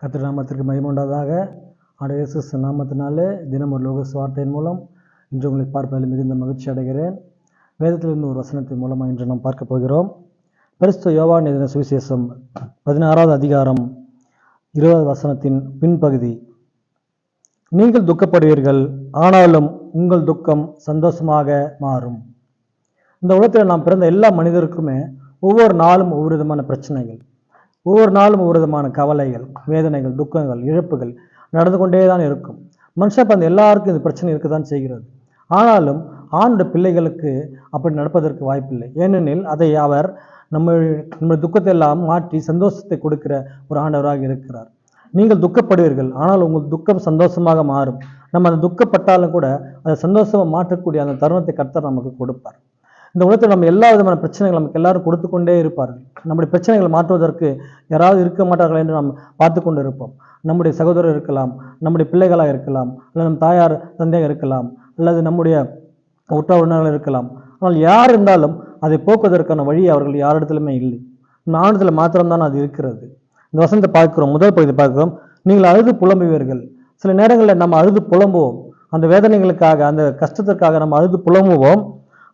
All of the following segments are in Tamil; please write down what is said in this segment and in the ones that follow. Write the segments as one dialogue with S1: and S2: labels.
S1: கத்திர நாமத்திற்கு மகிமுண்டாதாக ஆண்டவர் நாமத்தினாலே தினம் ஒரு லோக வார்த்தையின் மூலம் இன்று உங்களை பார்ப்பதில் மிகுந்த மகிழ்ச்சி அடைகிறேன். வேதத்திலிருந்து ஒரு வசனத்தின் மூலமாக இன்று நாம் பார்க்க போகிறோம். பரிசுத்த யோவான் எதின சுவிசேஷம் பதினாறாவது அதிகாரம் இருபது வசனத்தின் பின்பகுதி. நீங்கள் துக்கப்படுவீர்கள் ஆனாலும் உங்கள் துக்கம் சந்தோஷமாக மாறும். இந்த உலகத்தில் நாம் பிறந்த எல்லா மனிதருக்குமே ஒவ்வொரு நாளும் ஒவ்வொரு விதமான பிரச்சனைகள். ஒவ்வொரு நாளும் ஒவ்வொரு விதமான கவலைகள் வேதனைகள் துக்கங்கள் இழப்புகள் நடந்து கொண்டே தான் இருக்கும். மனுஷன் அந்த எல்லாருக்கும் இந்த பிரச்சனை இருக்க தான் செய்கிறது. ஆனாலும் ஆணுடைய பிள்ளைகளுக்கு அப்படி நடப்பதற்கு வாய்ப்பில்லை. ஏனெனில் அதை அவர் நம்ம நம்ம துக்கத்தை எல்லாம் மாற்றி சந்தோஷத்தை கொடுக்கிற ஒரு ஆண்டவராக இருக்கிறார். நீங்கள் துக்கப்படுவீர்கள் ஆனால் உங்கள் துக்கம் சந்தோஷமாக மாறும். நம்ம அந்த துக்கப்பட்டாலும் கூட அதை சந்தோஷமாக மாற்றக்கூடிய அந்த தருணத்தை கர்த்தர் நமக்கு கொடுப்பார். இந்த உலகத்தில் நம்ம எல்லா விதமான பிரச்சனைகள் நமக்கு எல்லாரும் கொடுத்து கொண்டே இருப்பார்கள். நம்முடைய பிரச்சனைகளை மாற்றுவதற்கு யாராவது இருக்க மாட்டார்கள் என்று நாம் பார்த்து கொண்டு இருப்போம் நம்முடைய சகோதரர் இருக்கலாம் நம்முடைய பிள்ளைகளாக இருக்கலாம் அல்லது நம் தாயார் தந்தையாக இருக்கலாம் அல்லது நம்முடைய உற்றார் உணர்வுகள் இருக்கலாம். ஆனால் யார் இருந்தாலும் அதை போக்குவதற்கான வழி அவர்கள் யாரிடத்திலுமே இல்லை. மாநிலத்தில் மாத்திரம்தான் அது இருக்கிறது. இந்த வசனத்தை பார்க்கிறோம். முதல் பகுதி பார்க்கிறோம். நீங்கள் அழுது புலம்புவீர்கள். சில நேரங்களில் நம்ம அழுது புலம்புவோம். அந்த வேதனைகளுக்காக அந்த கஷ்டத்திற்காக நம்ம அழுது புலம்புவோம்.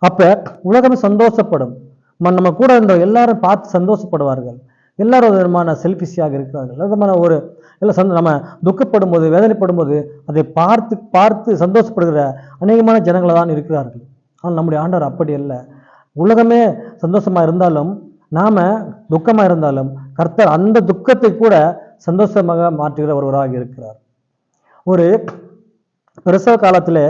S1: அப்போ உலகம் சந்தோஷப்படும். மன் நம்ம கூட இருந்த எல்லாரும் பார்த்து சந்தோஷப்படுவார்கள். எல்லாரும் ஒரு விதமான செல்ஃபிஷியாக இருக்கிறார்கள். விதமான ஒரு எல்லாம் சந்த நம்ம துக்கப்படும் போது வேதனைப்படும் போது அதை பார்த்து பார்த்து சந்தோஷப்படுகிற அநேகமான ஜனங்களை தான் இருக்கிறார்கள். ஆனால் நம்முடைய ஆண்டவர் அப்படி இல்லை உலகமே சந்தோஷமாக இருந்தாலும் நாம் துக்கமாக இருந்தாலும் கர்த்தர் அந்த துக்கத்தை கூட சந்தோஷமாக மாற்றுகிற ஒருவராக இருக்கிறார். ஒரு பிரசவ காலத்தில்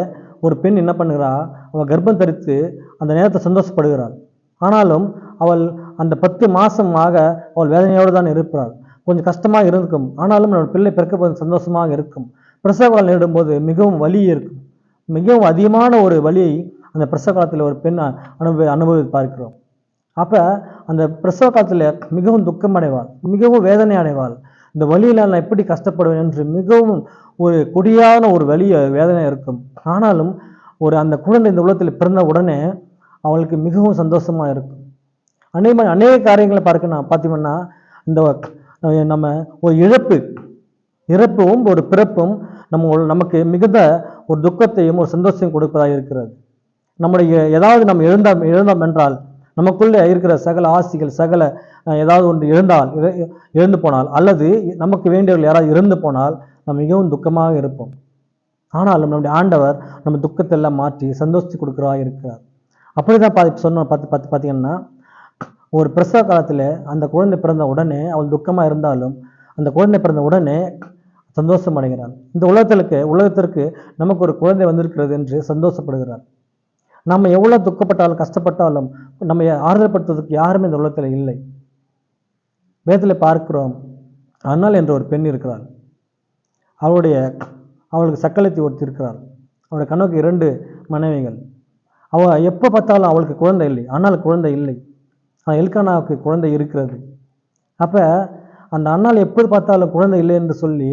S1: ஒரு பெண் என்ன பண்ணுகிறா? அவள் கர்ப்பம் தரித்து அந்த நேரத்தை சந்தோஷப்படுகிறாள். ஆனாலும் அவள் அந்த பத்து மாதமாக அவள் வேதனையோடு தான் இருப்பாள் கொஞ்சம் கஷ்டமாக இருக்கும். ஆனாலும் அவள் பிள்ளை பிறக்கப்போது சந்தோஷமாக இருக்கும். பிரசவ காலம் நேரிடும்போது மிகவும் வலி இருக்கும். மிகவும் அதிகமான ஒரு வலியை அந்த பிரசவ காலத்தில் ஒரு பெண் அனுபவி அனுபவி பார்க்கிறோம். அப்போ அந்த பிரசவ காலத்தில் மிகவும் துக்கம் அடைவாள். மிகவும் வேதனை அடைவாள். இந்த வழியில் நான் எப்படி கஷ்டப்படுவேன் என்று மிகவும் ஒரு கொடியான ஒரு வலிய வேதனை இருக்கும். ஆனாலும் ஒரு அந்த குழந்தை இந்த உலகத்தில் பிறந்த உடனே அவளுக்கு மிகவும் சந்தோஷமாக இருக்கும். அநேக அநேக காரியங்களை பார்க்கணும் பார்த்தீங்கன்னா இந்த நம்ம ஒரு இழப்பு இறப்பும் ஒரு பிறப்பும் நம்ம நமக்கு மிகுந்த ஒரு துக்கத்தையும் ஒரு சந்தோஷத்தையும் கொடுப்பதாக இருக்கிறது. நம்முடைய ஏதாவது நம்ம எழுந்தோம் எழுந்தோம் என்றால் நமக்குள்ளே இருக்கிற சகல ஆசிகள் சகல ஏதாவது ஒன்று எழுந்தால் இழந்து போனால் அல்லது நமக்கு வேண்டியவர்கள் யாராவது இறந்து போனால் நாம் மிகவும் துக்கமாக இருப்போம். ஆனாலும் நம்முடைய ஆண்டவர் நம்ம துக்கத்தை எல்லாம் மாற்றி சந்தோஷத்தை கொடுக்குறா இருக்கிறார். அப்படிதான் பா சொன்ன பார்த்து பார்த்து பார்த்தீங்கன்னா ஒரு பிரசவ காலத்தில் அந்த குழந்தை பிறந்த உடனே அவள் துக்கமாக இருந்தாலும் அந்த குழந்தை பிறந்த உடனே சந்தோஷம் அடைகிறார் இந்த உலகத்திற்கு உலகத்திற்கு நமக்கு ஒரு குழந்தை வந்திருக்கிறது என்று சந்தோஷப்படுகிறார் நம்ம எவ்வளோ துக்கப்பட்டாலும் கஷ்டப்பட்டாலும் நம்ம ஆறுதல் படுத்துவதற்கு யாருமே இந்த உலகத்தில் இல்லை. வேதத்தில் பார்க்கிறோம் ஆனால் என்ற ஒரு பெண் இருக்கிறாள். அவளுடைய அவளுக்கு சக்களத்தி ஒருத்தி இருக்கிறார் அவருடைய கணவனுக்கு இரண்டு மனைவிகள். அவள் எப்போ பார்த்தாலும் அவளுக்கு குழந்தை இல்லை. ஆனால் குழந்தை இல்லை. ஆனால் எல்கானாவுக்கு குழந்தை இருக்கிறது. அப்போ அந்த அண்ணால் எப்போது பார்த்தாலும் குழந்தை இல்லை என்று சொல்லி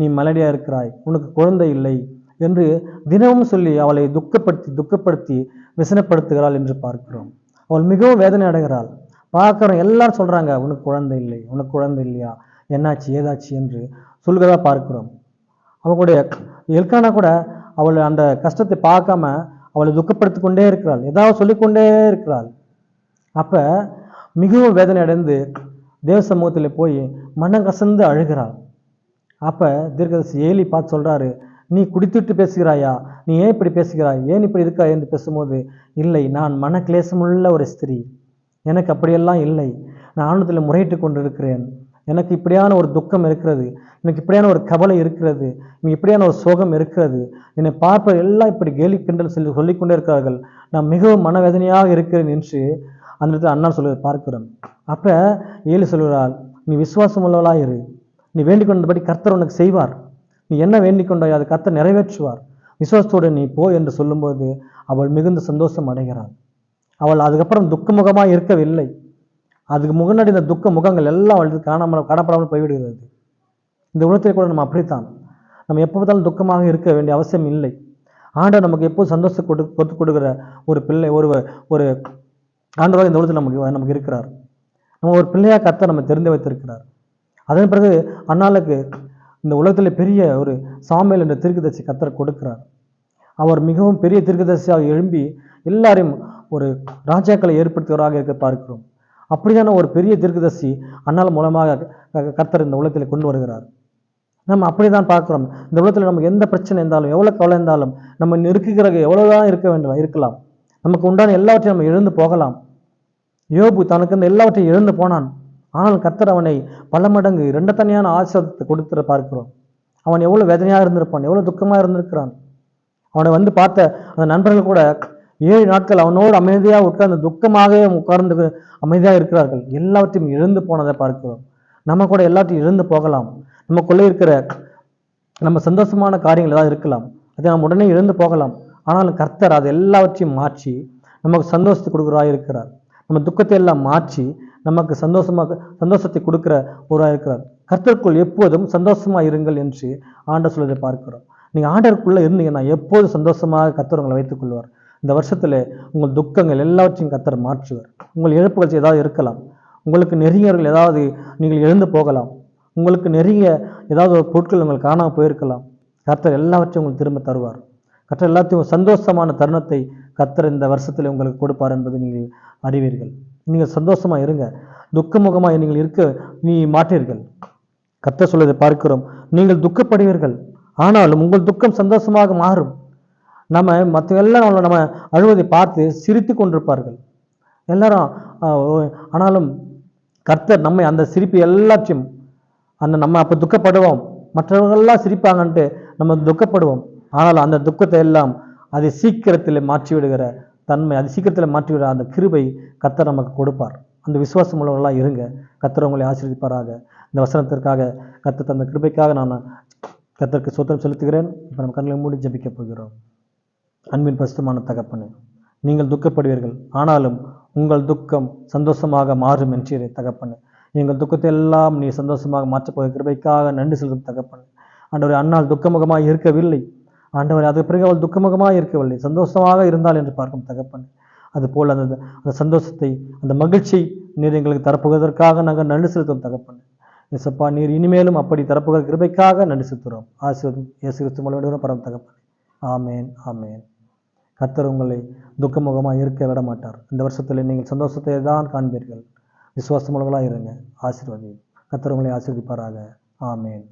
S1: நீ மலடியாக இருக்கிறாய். உனக்கு குழந்தை இல்லை என்று தினமும் சொல்லி அவளை துக்கப்படுத்தி துக்கப்படுத்தி விசனப்படுத்துகிறாள் என்று பார்க்கிறோம். அவள் மிகவும் வேதனை அடைகிறாள். பார்க்குறோம் எல்லாரும் சொல்கிறாங்க உனக்கு குழந்தை இல்லை. உனக்கு குழந்தை இல்லையா? என்னாச்சு? ஏதாச்சு? என்று சொல்கிறதா பார்க்கிறோம். அவளுடைய எல்கானா கூட அவள் அந்த கஷ்டத்தை பார்க்காம அவளை துக்கப்படுத்தி கொண்டே இருக்கிறாள். ஏதாவது சொல்லிக்கொண்டே இருக்கிறாள். அப்ப மிகவும் வேதனை அடைந்து தேவ சமூகத்தில் போய் மனம் கசந்து அழுகிறாள். அப்ப தீர்க்கதரிசி ஏலி பார்த்து சொல்றாரு நீ குடித்துட்டு பேசுகிறாயா? நீ ஏன் இப்படி பேசுகிறாய்? ஏன் இப்படி இருக்கா என்று பேசும்போது இல்லை நான் மன கிளேசமுள்ள ஒரு ஸ்திரீ. எனக்கு அப்படியெல்லாம் இல்லை. நான் ஆனந்தத்தில் முறையிட்டு கொண்டிருக்கிறேன். எனக்கு இப்படியான ஒரு துக்கம் இருக்கிறது எனக்கு இப்படியான ஒரு கவலை இருக்கிறது எனக்கு இப்படியான ஒரு சோகம் இருக்கிறது. என்னை பார்ப்ப எல்லாம் இப்படி கேலி கிண்டல் சொல்லி சொல்லிக்கொண்டே இருக்கிறார்கள். நான் மிகவும் மனவேதனையாக இருக்கிறேன் என்று அந்த இடத்துல அண்ணா சொல்லுவதை பார்க்கிறோம். அப்போ ஏழு சொல்கிறாள் நீ விசுவாசம் இரு. நீ வேண்டிக் கொண்டபடி கர்த்தர் உனக்கு செய்வார். நீ என்ன வேண்டிக் கொண்டாய் அதை கர்த்தர் நிறைவேற்றுவார். விசுவாசத்தோடு நீ போ என்று சொல்லும்போது அவள் மிகுந்த சந்தோஷம் அடைகிறாள். அவள் அதுக்கப்புறம் துக்கமுகமாக இருக்கவில்லை. அதுக்கு முன்னாடி இந்த துக்க முகங்கள் எல்லாம் அவளுக்கு காணாமல் காணப்படாமல் போய்விடுகிறது. இந்த உலகத்தில் கூட நம்ம அப்படித்தான். நம்ம எப்போ பார்த்தாலும் துக்கமாக இருக்க வேண்டிய அவசியம் இல்லை. ஆண்டவர் நமக்கு எப்போ சந்தோஷம் கொடு கொடுத்து கொடுக்குற ஒரு பிள்ளை ஒரு ஒரு ஆண்டவராக இந்த உலகத்தில் நமக்கு நமக்கு இருக்கிறார். நம்ம ஒரு பிள்ளையாக கத்த நம்ம தெரிந்து வைத்திருக்கிறார். அதன் பிறகு அண்ணாளுக்கு இந்த உலகத்தில் பெரிய ஒரு சாமியல் என்ற தீர்க்கதர்சி கத்தர் கொடுக்கிறார். அவர் மிகவும் பெரிய தீர்க்கதர்சியாக எழும்பி எல்லாரையும் ஒரு ராஜாக்களை ஏற்படுத்துவராக இருக்க பார்க்கிறோம். அப்படியான ஒரு பெரிய தீர்க்கதர்சி அண்ணால் மூலமாக க- கர்த்தர் இந்த உலகத்தில் கொண்டு வருகிறார். நம்ம அப்படிதான் பார்க்குறோம். இந்த உலகத்தில் நமக்கு எந்த பிரச்சனை இருந்தாலும் எவ்வளோ கவலை இருந்தாலும் நம்ம நெருக்குகிற எவ்வளவுதான் இருக்க வேண்டும் இருக்கலாம். நமக்கு உண்டான எல்லாவற்றையும் நம்ம எழுந்து போகலாம். யோபு தனக்கு இந்த எல்லாவற்றையும் இழந்து போனான். ஆனால் கர்த்தர் அவனை பல மடங்கு இரண்டு தனியான ஆசிரத்தை கொடுத்துட பார்க்கிறோம். அவன் எவ்வளோ வேதனையாக இருந்திருப்பான் எவ்வளோ துக்கமாக இருந்திருக்கிறான். அவனை வந்து பார்த்த அந்த நண்பர்கள் கூட ஏழு நாட்கள் அவனோடு அமைதியாக உட்கார்ந்து துக்கமாகவே உட்கார்ந்து அமைதியாக இருக்கிறார்கள். எல்லாவற்றையும் இழந்து போனதை பார்க்கிறோம். நம்ம கூட எல்லாத்தையும் இழந்து போகலாம். நமக்குள்ளே இருக்கிற நம்ம சந்தோஷமான காரியங்கள் ஏதாவது இருக்கலாம். அதை நாம் உடனே இழந்து போகலாம். ஆனாலும் கர்த்தர் அது எல்லாவற்றையும் மாற்றி நமக்கு சந்தோஷத்தை கொடுக்குறா இருக்கிறார். நம்ம துக்கத்தை எல்லாம் மாற்றி நமக்கு சந்தோஷமாக சந்தோஷத்தை கொடுக்குற ஒருவராக இருக்கிறார். கர்த்தருக்குள் எப்போதும் சந்தோஷமாக இருங்கள் என்று ஆண்டர் சொல்வதை பார்க்கிறோம். நீங்கள் ஆண்டருக்குள்ளே இருந்தீங்கன்னா எப்போதும் சந்தோஷமாக கர்த்தர் உங்களை வைத்துக் கொள்வார். இந்த வருஷத்தில் உங்கள் துக்கங்கள் எல்லாவற்றையும் கத்தர் மாற்றுவார். உங்கள் இழப்புகள் ஏதாவது இருக்கலாம். உங்களுக்கு நெருங்கியவர்கள் ஏதாவது நீங்கள் இழந்து போகலாம். உங்களுக்கு நெருங்கிய ஏதாவது ஒரு பொருட்கள் உங்களுக்கு காணாமல் போயிருக்கலாம். கர்த்தர் எல்லாவற்றையும் உங்களுக்கு திரும்ப தருவார். கர்த்தர் எல்லாத்தையும் சந்தோஷமான தருணத்தை கர்த்தர் இந்த வருஷத்தில் உங்களுக்கு கொடுப்பார் என்பது நீங்கள் அறிவீர்கள். நீங்கள் சந்தோஷமாக இருங்க. துக்கமுகமாக நீங்கள் இருக்க நீ மாட்டீர்கள். கர்த்தர் சொல்வதை பார்க்கிறோம். நீங்கள் துக்கப்படுவீர்கள். ஆனாலும் உங்கள் துக்கம் சந்தோஷமாக மாறும். நம்ம மற்ற எல்லாம் நம்மளை நம்ம அழுவதை பார்த்து சிரித்து கொண்டிருப்பார்கள். எல்லாரும் ஆனாலும் கர்த்தர் நம்மை அந்த சிரிப்பு எல்லாத்தையும் அந்த நம்ம அப்போ துக்கப்படுவோம். மற்றவர்கள்லாம் சிரிப்பாங்கன்ட்டு நம்ம துக்கப்படுவோம். ஆனால் அந்த துக்கத்தை எல்லாம் அதை சீக்கிரத்தில் மாற்றிவிடுகிற தன்மை அது சீக்கிரத்தில் மாற்றி அந்த கிருபை கர்த்தர் நமக்கு கொடுப்பார். அந்த விசுவாசம் உள்ளவர்களாக இருங்க. கர்த்தர் உங்களை ஆசீர்வதிப்பாராக. இந்த வசனத்திற்காக கர்த்தர் தந்த கிருபைக்காக நான் கர்த்தருக்கு சொத்தம் செலுத்துகிறேன். இப்போ நம்ம கண்களை மூடி ஜபிக்கப் போகிறோம். அன்பின் பரிசுத்தமான தகப்பனே நீங்கள் துக்கப்படுவீர்கள். ஆனாலும் உங்கள் துக்கம் சந்தோஷமாக மாறும் என்றீரே தகப்பனே. எங்கள் துக்கத்தை எல்லாம் நீ சந்தோஷமாக மாற்றப்போகிற கிருபைக்காக நன்றி செலுத்தும் தகப்பனே. ஆண்டவரே அன்னால் துக்கமுகமாக இருக்கவில்லை. ஆண்டவர் அதுக்கு பிறகு அவள் துக்கமுகமாக இருக்கவில்லை. சந்தோஷமாக இருந்தால் என்று பார்க்கும் தகப்பன். அதுபோல் அந்த அந்த சந்தோஷத்தை அந்த மகிழ்ச்சியை நீர் எங்களுக்கு தரப்புவதற்காக நாங்கள் நன்றி செலுத்தும் தகப்பன். இயேசப்பா நீர் இனிமேலும் அப்படி தரப்புகிற கிருபைக்காக நன்றி செலுத்துகிறோம். ஆசீர்வதும் இயேசு கிறிஸ்து மூலம் பரம் தகப்பன். ஆமேன் ஆமேன். கர்த்தர் உங்களை துக்கமுகமாக இருக்க விட மாட்டார் இந்த வருஷத்தில் நீங்கள் சந்தோஷத்தை தான் காண்பீர்கள். விசுவாசமுள்ளவர்களாக இருங்க. ஆசீர்வதி கர்த்தர் உங்களை ஆசீர்வதிப்பாராக. ஆமேன்.